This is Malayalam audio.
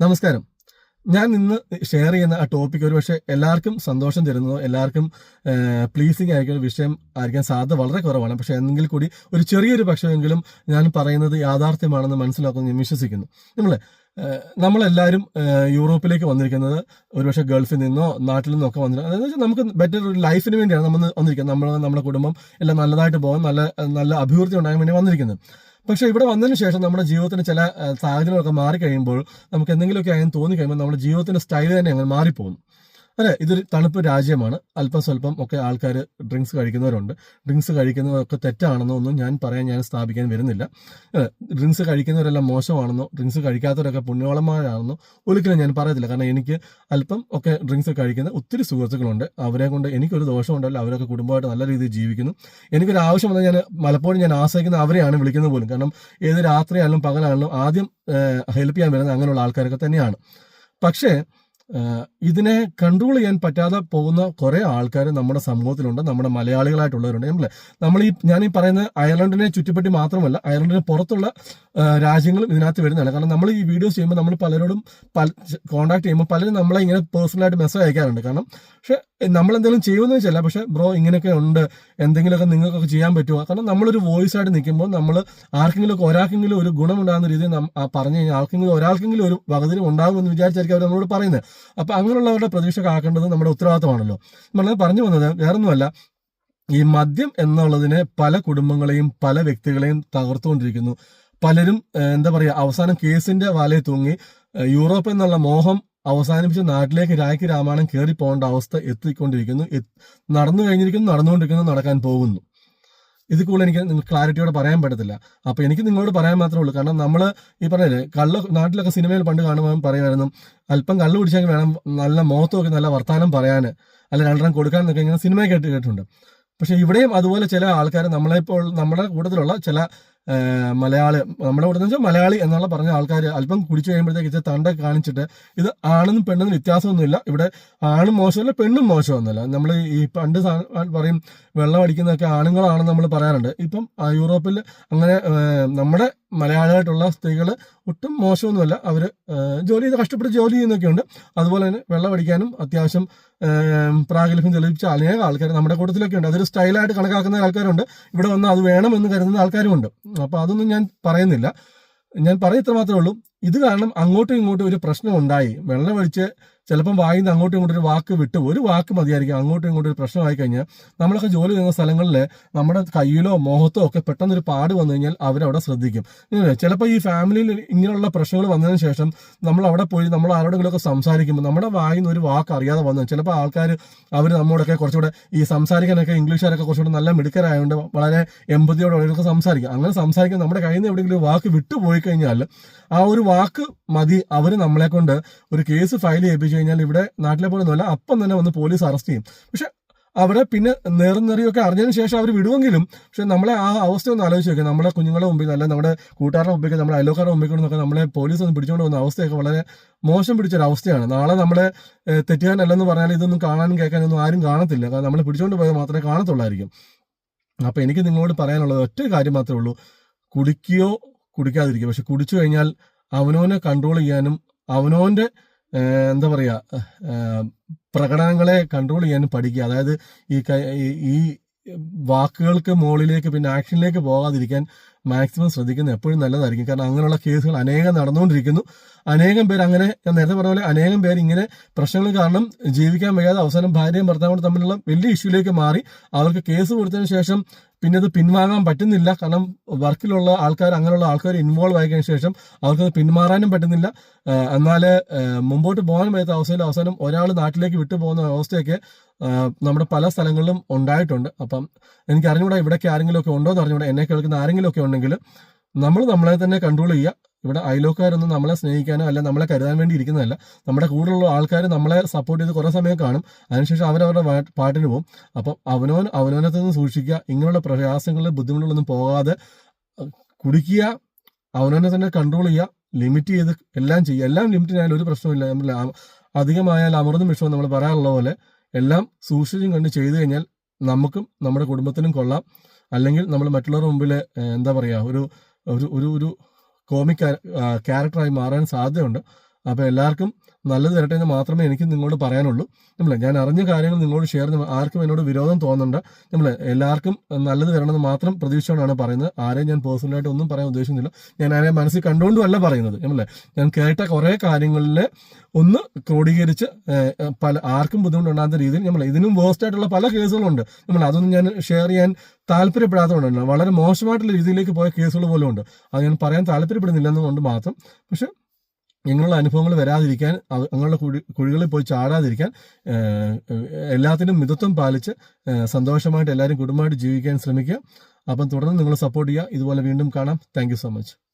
നമസ്കാരം. ഞാൻ ഇന്ന് ഷെയർ ചെയ്യുന്ന ആ ടോപ്പിക് ഒരു പക്ഷേ എല്ലാവർക്കും സന്തോഷം തരുന്നതോ എല്ലാവർക്കും പ്ലീസിങ് ആയിരിക്കുന്ന വിഷയം ആയിരിക്കാൻ സാധ്യത വളരെ കുറവാണ്. പക്ഷെ എന്നെങ്കിൽ കൂടി ഒരു ചെറിയൊരു പക്ഷമെങ്കിലും ഞാൻ പറയുന്നത് യാഥാർത്ഥ്യമാണെന്ന് മനസ്സിലാക്കുന്നു ഞാൻ വിശ്വസിക്കുന്നു. നമ്മളെ നമ്മളെല്ലാവരും യൂറോപ്പിലേക്ക് വന്നിരിക്കുന്നത് ഒരുപക്ഷെ ഗൾഫിൽ നിന്നോ നാട്ടിൽ നിന്നോ ഒക്കെ വന്നിരിക്കുന്നത് അതായത് വെച്ചാൽ നമുക്ക് ബെറ്റർ ഒരു ലൈഫിന് വേണ്ടിയാണ് നമ്മൾ വന്നിരിക്കുന്നത്. നമ്മൾ നമ്മുടെ കുടുംബം എല്ലാം നല്ലതായിട്ട് പോകാൻ നല്ല നല്ല അഭിവൃദ്ധി ഉണ്ടാകാൻ വേണ്ടി വന്നിരിക്കുന്നത് പക്ഷേ ഇവിടെ വന്നതിന് ശേഷം നമ്മുടെ ജീവിതത്തിന് ചില സാഹചര്യങ്ങളൊക്കെ മാറിക്കഴിയുമ്പോൾ നമുക്ക് എന്തെങ്കിലുമൊക്കെ ആയെന്ന് തോന്നി കഴിയുമ്പോൾ നമ്മുടെ ജീവിതത്തിന്റെ സ്റ്റൈൽ തന്നെ അങ്ങനെ മാറിപ്പോകുന്നു അതെ ഇതൊരു തണുപ്പ് രാജ്യമാണ്. അല്പം സ്വല്പം ഒക്കെ ആൾക്കാർ ഡ്രിങ്ക്സ് കഴിക്കുന്നവരുണ്ട്. ഡ്രിങ്ക്സ് കഴിക്കുന്നവരൊക്കെ തെറ്റാണെന്നോ ഒന്നും ഞാൻ പറയാൻ ഞാൻ സ്ഥാപിക്കാൻ വരുന്നില്ല. ഡ്രിങ്ക്സ് കഴിക്കുന്നവരെല്ലാം മോശമാണെന്നോ ഡ്രിങ്ക്സ് കഴിക്കാത്തവരൊക്കെ പുണ്യോളന്മാരാണെന്നോ ഒരിക്കലും ഞാൻ പറയത്തില്ല. കാരണം എനിക്ക് അല്പം ഒക്കെ ഡ്രിങ്ക്സ് കഴിക്കുന്ന ഒത്തിരി സുഹൃത്തുക്കളുണ്ട്. അവരെ കൊണ്ട് എനിക്കൊരു ദോഷമുണ്ടല്ലോ. അവരൊക്കെ കുടുംബമായിട്ട് നല്ല രീതിയിൽ ജീവിക്കുന്നു. എനിക്കൊരു ആവശ്യം വന്നാൽ ഞാൻ പലപ്പോഴും ഞാൻ ആശ്രയിക്കുന്ന അവരെയാണ് വിളിക്കുന്നത് പോലും. കാരണം ഏത് രാത്രിയാണെങ്കിലും പകലാണെങ്കിലും ആദ്യം ഹെൽപ്പ് ചെയ്യാൻ വരുന്നത് അങ്ങനെയുള്ള ആൾക്കാരൊക്കെ തന്നെയാണ്. പക്ഷേ ഇതിനെ കൺട്രോൾ ചെയ്യാൻ പറ്റാതെ പോകുന്ന കുറെ ആൾക്കാർ നമ്മുടെ സമൂഹത്തിലുണ്ട് നമ്മുടെ മലയാളികളായിട്ടുള്ളവരുണ്ട്. നമ്മളെ നമ്മൾ ഈ ഞാൻ ഈ പറയുന്ന അയർലൻഡിനെ ചുറ്റിപ്പറ്റി മാത്രമല്ല അയർലൻഡിന് പുറത്തുള്ള രാജ്യങ്ങളും ഇതിനകത്ത് വരുന്നതാണ്. കാരണം നമ്മൾ ഈ വീഡിയോസ് ചെയ്യുമ്പോൾ നമ്മൾ പലരോടും പല കോൺടാക്ട് ചെയ്യുമ്പോൾ പലരും നമ്മളെ ഇങ്ങനെ പേഴ്സണലായിട്ട് മെസ്സേജ് അയക്കാറുണ്ട്. കാരണം പക്ഷെ നമ്മൾ എന്തെങ്കിലും ചെയ്യുമെന്ന് വെച്ചല്ല പക്ഷെ ബ്രോ ഇങ്ങനെയൊക്കെ ഉണ്ട്. എന്തെങ്കിലുമൊക്കെ നിങ്ങൾക്കൊക്കെ ചെയ്യാൻ പറ്റുമോ കാരണം നമ്മളൊരു വോയിസ് ആയിട്ട് നിൽക്കുമ്പോൾ നമ്മൾ ആർക്കെങ്കിലും ഒരാൾക്കെങ്കിലും ഒരു ഗുണമുണ്ടാകുന്ന രീതിയിൽ പറഞ്ഞു കഴിഞ്ഞാൽ ആർക്കെങ്കിലും ഒരാൾക്കെങ്കിലും ഒരു വകതിരും ഉണ്ടാകുമെന്ന് വിചാരിച്ചായിരിക്കും അവർ നമ്മളോട് പറയുന്നത് അപ്പൊ അങ്ങനെയുള്ളവരുടെ പ്രതീക്ഷ കാക്കേണ്ടത് നമ്മുടെ ഉത്തരവാദിത്തമാണല്ലോ. നമ്മൾ പറഞ്ഞു വന്നത് വേറൊന്നുമല്ല. ഈ മദ്യം എന്നുള്ളതിനെ പല കുടുംബങ്ങളെയും പല വ്യക്തികളെയും തകർത്തുകൊണ്ടിരിക്കുന്നു. പലരും എന്താ പറയാ അവസാനം കേസിന്റെ വാലയിൽ തൂങ്ങി യൂറോപ്പ് എന്നുള്ള മോഹം അവസാനിപ്പിച്ച് നാട്ടിലേക്ക് രായ്ക്ക് രാമായണം കയറി പോകേണ്ട അവസ്ഥ എത്തിക്കൊണ്ടിരിക്കുന്നു. നടന്നു കഴിഞ്ഞിരിക്കുന്നു നടന്നുകൊണ്ടിരിക്കുന്നു നടക്കാൻ പോകുന്നു. ഇത് കൂടുതൽ എനിക്ക് നിങ്ങൾക്ക് ക്ലാരിറ്റിയോടെ പറയാൻ പറ്റത്തില്ല. അപ്പൊ എനിക്ക് നിങ്ങളോട് പറയാൻ മാത്രമേ ഉള്ളൂ. കാരണം നമ്മൾ ഈ പറഞ്ഞില്ലേ കള്ള് നാട്ടിലൊക്കെ സിനിമയിൽ പണ്ട് കാണുമ്പോൾ പറയുമായിരുന്നു അല്പം കള്ള് കുടിച്ചെങ്കിൽ വേണം നല്ല മുഖത്ത് നല്ല വർത്താനം പറയാൻ അല്ല രണ്ടെണ്ണം കൊടുക്കാൻ എന്നൊക്കെ ഇങ്ങനെ സിനിമ കേട്ട് കേട്ടിട്ടുണ്ട്. പക്ഷെ ഇവിടെയും അതുപോലെ ചില ആൾക്കാർ നമ്മളെപ്പോൾ നമ്മുടെ കൂട്ടത്തിലുള്ള ചില മലയാളി നമ്മുടെ കൂടെ വെച്ചാൽ മലയാളി എന്നുള്ള പറഞ്ഞ ആൾക്കാർ അല്പം കുടിച്ചു കഴിയുമ്പോഴത്തേക്ക് ഇച്ചിരി തണ്ട കാണിച്ചിട്ട് ഇത് ആണെന്നും പെണ്ണെന്നും വ്യത്യാസമൊന്നുമില്ല. ഇവിടെ ആണും മോശമല്ല പെണ്ണും മോശമൊന്നുമല്ല. നമ്മൾ ഈ പണ്ട് പറയും വെള്ളം അടിക്കുന്നതൊക്കെ ആണുങ്ങളാണെന്ന് നമ്മൾ പറയാറുണ്ട്. ഇപ്പം യൂറോപ്പിൽ അങ്ങനെ നമ്മുടെ മലയാളികളായിട്ടുള്ള സ്ത്രീകൾ ഒട്ടും മോശമൊന്നുമല്ല. അവർ ജോലി ചെയ്ത് കഷ്ടപ്പെട്ട് ജോലി ചെയ്യുന്നൊക്കെ ഉണ്ട് അതുപോലെ തന്നെ വെള്ളം അടിക്കാനും അത്യാവശ്യം പ്രാഗൽഭ്യം തെളിയിച്ച അനേക ആൾക്കാർ നമ്മുടെ കൂട്ടത്തിലൊക്കെ ഉണ്ട്. അതൊരു സ്റ്റൈലായിട്ട് കണക്കാക്കുന്ന ആൾക്കാരുണ്ട്. ഇവിടെ വന്ന് അത് വേണമെന്ന് കരുതുന്ന ആൾക്കാരുമുണ്ട്. അപ്പോൾ അതൊന്നും ഞാൻ പറയുന്നില്ല. ഞാൻ പറയത്ര മാത്രമേ ഉള്ളൂ. ഇത് കാരണം അങ്ങോട്ടും ഇങ്ങോട്ടും ഒരു പ്രശ്നം ഉണ്ടായി. വെള്ളം ഒഴിച്ച് ചിലപ്പം വായിന്ന് അങ്ങോട്ടും ഇങ്ങോട്ടും ഒരു വാക്ക് വിട്ടു. ഒരു വാക്ക് മതിയായിരിക്കും. അങ്ങോട്ടും ഇങ്ങോട്ടും ഒരു പ്രശ്നമായി കഴിഞ്ഞാൽ നമ്മളൊക്കെ ജോലി ചെയ്യുന്ന സ്ഥലങ്ങളിൽ നമ്മുടെ കയ്യിലോ മോഹത്തോ ഒക്കെ പെട്ടെന്ന് ഒരു പാട് വന്നു കഴിഞ്ഞാൽ അവരവിടെ ശ്രദ്ധിക്കും. ചിലപ്പോൾ ഈ ഫാമിലിയിൽ ഇങ്ങനെയുള്ള പ്രശ്നങ്ങൾ വന്നതിന് ശേഷം നമ്മൾ അവിടെ പോയി നമ്മൾ ആരോടെങ്കിലുമൊക്കെ സംസാരിക്കുമ്പോൾ നമ്മുടെ വായിൽ നിന്ന് ഒരു വാക്ക് അറിയാതെ വന്നു. ചിലപ്പോൾ ആൾക്കാർ അവർ നമ്മോടൊക്കെ കുറച്ചുകൂടെ ഈ സംസാരിക്കാനൊക്കെ ഇംഗ്ലീഷുകാരൊക്കെ കുറച്ചുകൂടെ നല്ല മിടുക്കരായതുകൊണ്ട് വളരെ എമ്പതിയോടെ അവരൊക്കെ സംസാരിക്കും. അങ്ങനെ സംസാരിക്കാൻ നമ്മുടെ കയ്യിൽ നിന്ന് എവിടെയെങ്കിലും വാക്ക് വിട്ടുപോയി കഴിഞ്ഞാൽ ആ ഒരു വാക്ക് മതി അവർ നമ്മളെ കൊണ്ട് ഒരു കേസ് ഫയൽ ചെയ്യിപ്പിച്ചു കഴിഞ്ഞാൽ ഇവിടെ നാട്ടിലെ പോലെ ഒന്നുമല്ല അപ്പം തന്നെ വന്ന് പോലീസ് അറസ്റ്റ് ചെയ്യും. പക്ഷെ അവിടെ പിന്നെ നേർന്നെറിയൊക്കെ അറിഞ്ഞതിന് ശേഷം അവർ വിടുവെങ്കിലും പക്ഷെ നമ്മളെ ആ അവസ്ഥ ഒന്ന് ആലോചിച്ച് നോക്കുക നമ്മുടെ കുഞ്ഞുങ്ങളുടെ മുമ്പിൽ അല്ല നമ്മുടെ കൂട്ടുകാരുടെ മുമ്പിൽ നമ്മുടെ അയലോക്കാരുടെ മുമ്പിൽ നിന്നൊക്കെ നമ്മളെ പോലീസ് ഒന്ന് പിടിച്ചുകൊണ്ട് പോകുന്ന അവസ്ഥയൊക്കെ വളരെ മോശം പിടിച്ചൊരു അവസ്ഥയാണ്. നാളെ നമ്മളെ തെറ്റുകാരനല്ലെന്ന് പറഞ്ഞാൽ ഇതൊന്നും കാണാനും കേൾക്കാനൊന്നും ആരും കാണത്തില്ല. കാരണം നമ്മളെ പിടിച്ചുകൊണ്ട് പോയാൽ മാത്രമേ കാണത്തുള്ളായിരിക്കും. അപ്പം എനിക്ക് നിങ്ങളോട് പറയാനുള്ളത് ഒറ്റ കാര്യം മാത്രമേ ഉള്ളൂ. കുടിക്കുകയോ കുടിക്കാതിരിക്കുക പക്ഷെ കുടിച്ചു കഴിഞ്ഞാൽ അവനോനെ കൺട്രോൾ ചെയ്യാനും അവനോന്റെ എന്താ പറയുക പ്രകടനങ്ങളെ കൺട്രോൾ ചെയ്യാനും പഠിക്കുക. അതായത് ഈ ഈ- വാക്കുകൾക്ക് മുകളിലേക്ക് പിന്നെ ആക്ഷനിലേക്ക് പോകാതിരിക്കാൻ മാക്സിമം ശ്രദ്ധിക്കുന്നത് എപ്പോഴും നല്ലതായിരിക്കും. കാരണം അങ്ങനെയുള്ള കേസുകൾ അനേകം നടന്നുകൊണ്ടിരിക്കുന്നു. അനേകം പേര് അങ്ങനെ ഞാൻ നേരത്തെ പറഞ്ഞ പോലെ അനേകം പേര് ഇങ്ങനെ പ്രശ്നങ്ങൾ കാരണം ജീവിക്കാൻ വയ്യാതെ അവസാനം ഭാര്യയും ഭർത്താവും തമ്മിലുള്ള വലിയ ഇഷ്യൂലേക്ക് മാറി. അവർക്ക് കേസ് കൊടുത്തതിന് ശേഷം പിന്നെ അത് പിൻവാങ്ങാൻ പറ്റുന്നില്ല. കാരണം വർക്കിലുള്ള ആൾക്കാർ അങ്ങനെയുള്ള ആൾക്കാർ ഇൻവോൾവ് ആയതിനു ശേഷം അവർക്കത് പിന്മാറാനും പറ്റുന്നില്ല. എന്നാൽ മുമ്പോട്ട് പോകാൻ പറ്റാത്ത അവസ്ഥയിൽ അവസാനം ഒരാൾ നാട്ടിലേക്ക് വിട്ടു പോകുന്ന അവസ്ഥയൊക്കെ നമ്മുടെ പല സ്ഥലങ്ങളിലും ഉണ്ടായിട്ടുണ്ട്. അപ്പം എനിക്ക് അറിഞ്ഞുകൂടാ ഇവിടേക്ക് ആരെങ്കിലും ഒക്കെ ഉണ്ടോ എന്ന് അറിഞ്ഞുകൂടാ. എന്നെ കേൾക്കുന്ന ആരെങ്കിലും ഒക്കെ ഉണ്ടെങ്കിൽ നമ്മൾ നമ്മളെ തന്നെ കൺട്രോൾ ചെയ്യുക. ഇവിടെ അയലോക്കാരൊന്നും നമ്മളെ സ്നേഹിക്കാനോ അല്ല നമ്മളെ കരുതാൻ വേണ്ടി ഇരിക്കുന്നതല്ല. നമ്മുടെ കൂടെയുള്ള ആൾക്കാർ നമ്മളെ സപ്പോർട്ട് ചെയ്ത് കുറേ സമയം കാണും. അതിനുശേഷം അവരവരുടെ പാട്ടിന് പോകും. അപ്പം അവനോൻ അവനോനത്തു നിന്ന് സൂക്ഷിക്കുക. ഇങ്ങനെയുള്ള പ്രയാസങ്ങളിൽ ബുദ്ധിമുട്ടുകളൊന്നും പോകാതെ കുടിക്കുക. അവനവനെ തന്നെ കൺട്രോൾ ചെയ്യുക. ലിമിറ്റ് ചെയ്ത് എല്ലാം ചെയ്യുക. എല്ലാം ലിമിറ്റിനായാലും ഒരു പ്രശ്നമില്ല നമ്മൾ അധികമായാൽ അമൃതം വിഷമം നമ്മൾ പറയാറുള്ള പോലെ എല്ലാം സൂക്ഷിച്ചും കണ്ട് ചെയ്തു കഴിഞ്ഞാൽ നമുക്കും നമ്മുടെ കുടുംബത്തിനും കൊള്ളാം. അല്ലെങ്കിൽ നമ്മൾ മറ്റുള്ളവരുടെ മുമ്പിൽ എന്താ പറയുക ഒരു ഒരു ഒരു കോമിക് ക്യാരക്ടറായി മാറാൻ സാധ്യതയുണ്ട്. അപ്പോൾ എല്ലാവർക്കും നല്ലത് വരട്ടെ എന്ന് മാത്രമേ എനിക്ക് നിങ്ങളോട് പറയാനുള്ളൂ. നമ്മൾ ഞാൻ അറിഞ്ഞ കാര്യങ്ങൾ നിങ്ങളോട് ഷെയർ ആർക്കും എന്നോട് വിരോധം തോന്നുന്നുണ്ട് നമ്മൾ എല്ലാവർക്കും നല്ലത് വരണമെന്ന് മാത്രം പ്രതീക്ഷയോടാണ് പറയുന്നത്. ആരെയും ഞാൻ പേഴ്സണലായിട്ട് ഒന്നും പറയാൻ ഉദ്ദേശിക്കുന്നില്ല. ഞാൻ ആരെ മനസ്സിൽ കണ്ടുകൊണ്ടുമല്ല പറയുന്നത്. നമ്മളെ ഞാൻ കേട്ട കുറേ കാര്യങ്ങളിൽ ഒന്ന് ക്രോഡീകരിച്ച് പല ആർക്കും ബുദ്ധിമുട്ടുണ്ടാകുന്ന രീതിയിൽ നമ്മൾ ഇതിനും വേസ്റ്റ് ആയിട്ടുള്ള പല കേസുകളുണ്ട്. നമ്മൾ അതൊന്നും ഞാൻ ഷെയർ ചെയ്യാൻ താല്പര്യപ്പെടാത്തതുകൊണ്ടല്ല വളരെ മോശമായിട്ടുള്ള രീതിയിലേക്ക് പോയ കേസുകൾ പോലും ഉണ്ട്. അത് ഞാൻ പറയാൻ താല്പര്യപ്പെടുന്നില്ല എന്നുകൊണ്ട് മാത്രം. പക്ഷെ ഇങ്ങനെയുള്ള അനുഭവങ്ങൾ വരാതിരിക്കാൻ അങ്ങനെയുള്ള കുഴി കുഴികളിൽ പോയി ചാടാതിരിക്കാൻ എല്ലാത്തിനും മിതത്വം പാലിച്ച് സന്തോഷമായിട്ട് എല്ലാവരും കുടുംബമായിട്ട് ജീവിക്കാൻ ശ്രമിക്കുക. അപ്പം തുടർന്ന് നിങ്ങൾ സപ്പോർട്ട് ചെയ്യുക. ഇതുപോലെ വീണ്ടും കാണാം. Thank so much